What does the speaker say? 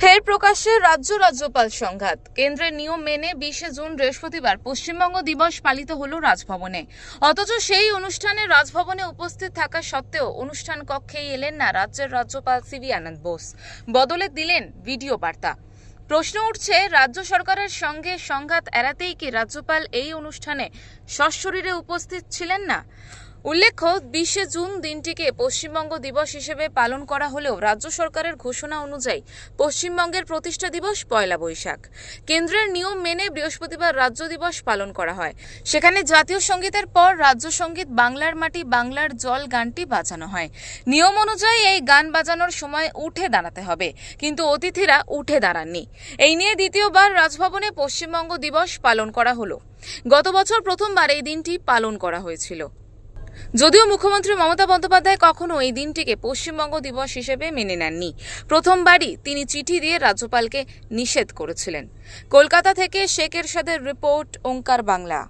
ফের প্রকাশ্যে রাজ্য রাজ্যপাল সংঘাত। কেন্দ্রের নিয়ম মেনে বিশে জুন বৃহস্পতিবার পশ্চিমবঙ্গ দিবস পালিত হলো রাজভবনে। অথচ সেই অনুষ্ঠানে রাজভবনে উপস্থিত থাকা সত্ত্বেও অনুষ্ঠান কক্ষেই এলেন না রাজ্যের রাজ্যপাল সিবি আনন্দ বোস। বদলে দিলেন ভিডিও বার্তা। প্রশ্ন উঠছে, রাজ্য সরকারের সঙ্গে সংঘাত এড়াতেই কি রাজ্যপাল এই অনুষ্ঠানে সশরীরে উপস্থিত ছিলেন না? উল্লেখ্য, বিশে জুন দিনটিকে পশ্চিমবঙ্গ দিবস হিসেবে পালন করা হলেও রাজ্য সরকারের ঘোষণা অনুযায়ী পশ্চিমবঙ্গের প্রতিষ্ঠা দিবস পয়লা বৈশাখ। কেন্দ্রের নিয়ম মেনে বৃহস্পতিবার রাজ্য দিবস পালন করা হয়। সেখানে জাতীয় সঙ্গীতের পর রাজ্য সংগীত বাংলার মাটি, বাংলার জল গানটি বাজানো হয়। নিয়ম অনুযায়ী এই গান বাজানোর সময় উঠে দাঁড়াতে হবে, কিন্তু অতিথিরা উঠে দাঁড়াননি। এই নিয়ে দ্বিতীয়বার রাজভবনে পশ্চিমবঙ্গ দিবস পালন করা হলো। গত বছর প্রথমবার এই দিনটি পালন করা হয়েছিল। যদিও মুখ্যমন্ত্রী মমতা বন্দ্যোপাধ্যায় কখনো এই দিনটিকে পশ্চিমবঙ্গ দিবস হিসেবে মেনে নেননি। প্রথমবারই তিনি চিঠি দিয়ে রাজ্যপালকে নিষেধ করেছিলেন। কলকাতা থেকে শেখ এরশাদের রিপোর্ট, ওঙ্কার বাংলা।